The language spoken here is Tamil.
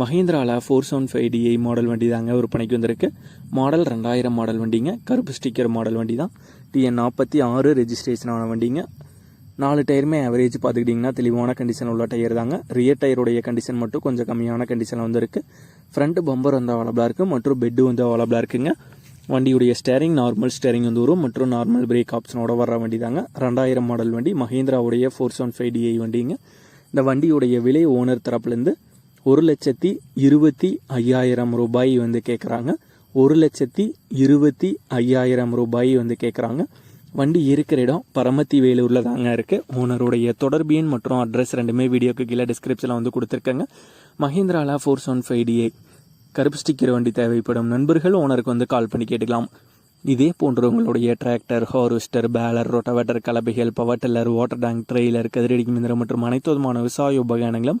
மஹேந்திராவில் four seven five DI model வண்டி தாங்க விற்பனைக்கு வந்திருக்கு. மாடல் ரெண்டாயிரம் மாடல் வண்டிங்க. கருப்பு ஸ்டிக்கர் மாடல் வண்டி தான் டிஎன் நாற்பத்தி ஆறு ரெஜிஸ்ட்ரேஷனான வண்டிங்க. நாலு டயருமே ஆவரேஜ் பார்த்துக்கிட்டிங்கன்னா தெளிவான கண்டிஷன் உள்ள டயர் தாங்க. ரியர் டயருடைய கண்டிஷன் மட்டும் கொஞ்சம் கம்மியான கண்டிஷனில் வந்துருக்கு. ஃப்ரண்ட் பம்பர் வந்து அவைலபிளாக இருக்குது மற்றும் பெட்டு வந்து அவைலபிளாக இருக்குங்க. வண்டியுடைய ஸ்டேரிங் நார்மல் ஸ்டேரிங் வந்து வரும். மற்றும் நார்மல் பிரேக் ஆப்ஷனோட வர வண்டி தாங்க ரெண்டாயிரம் மாடல் வண்டி. மஹேந்திராவுடைய ஃபோர் செவன் ஃபைவ் டிஐ வண்டிங்க. இந்த வண்டியுடைய விலை ஓனர் தரப்புலேருந்து ஒரு லட்சத்தி இருபத்தி ஐயாயிரம் ரூபாய் வந்து கேட்குறாங்க ஒரு லட்சத்தி இருபத்தி ஐயாயிரம் ரூபாய் வந்து கேட்குறாங்க வண்டி இருக்கிற இடம் பரமத்தி வேலூரில் தாங்க இருக்குது ஓனருடைய தொடர்பு எண் மற்றும் அட்ரஸ் ரெண்டுமே வீடியோக்கு கீழே டிஸ்கிரிப்ஷனில் வந்து கொடுத்துருக்கேங்க. மஹிந்திராலா ஃபோர் செவன் ஃபைவ் டிஏ கருப்பு ஸ்டிக்கர் வண்டி தேவைப்படும். நண்பர்கள் ஓனருக்கு வந்து கால் பண்ணி கேட்டுக்கலாம். இதே போன்ற உங்களுடைய tractor harvester baler rotavator கலப்பைகள் power tiller water tank trailer கதிரடிக்கு மிந்திரம் மற்றும் அனைத்து விதமான விவசாய உபகரணங்களும்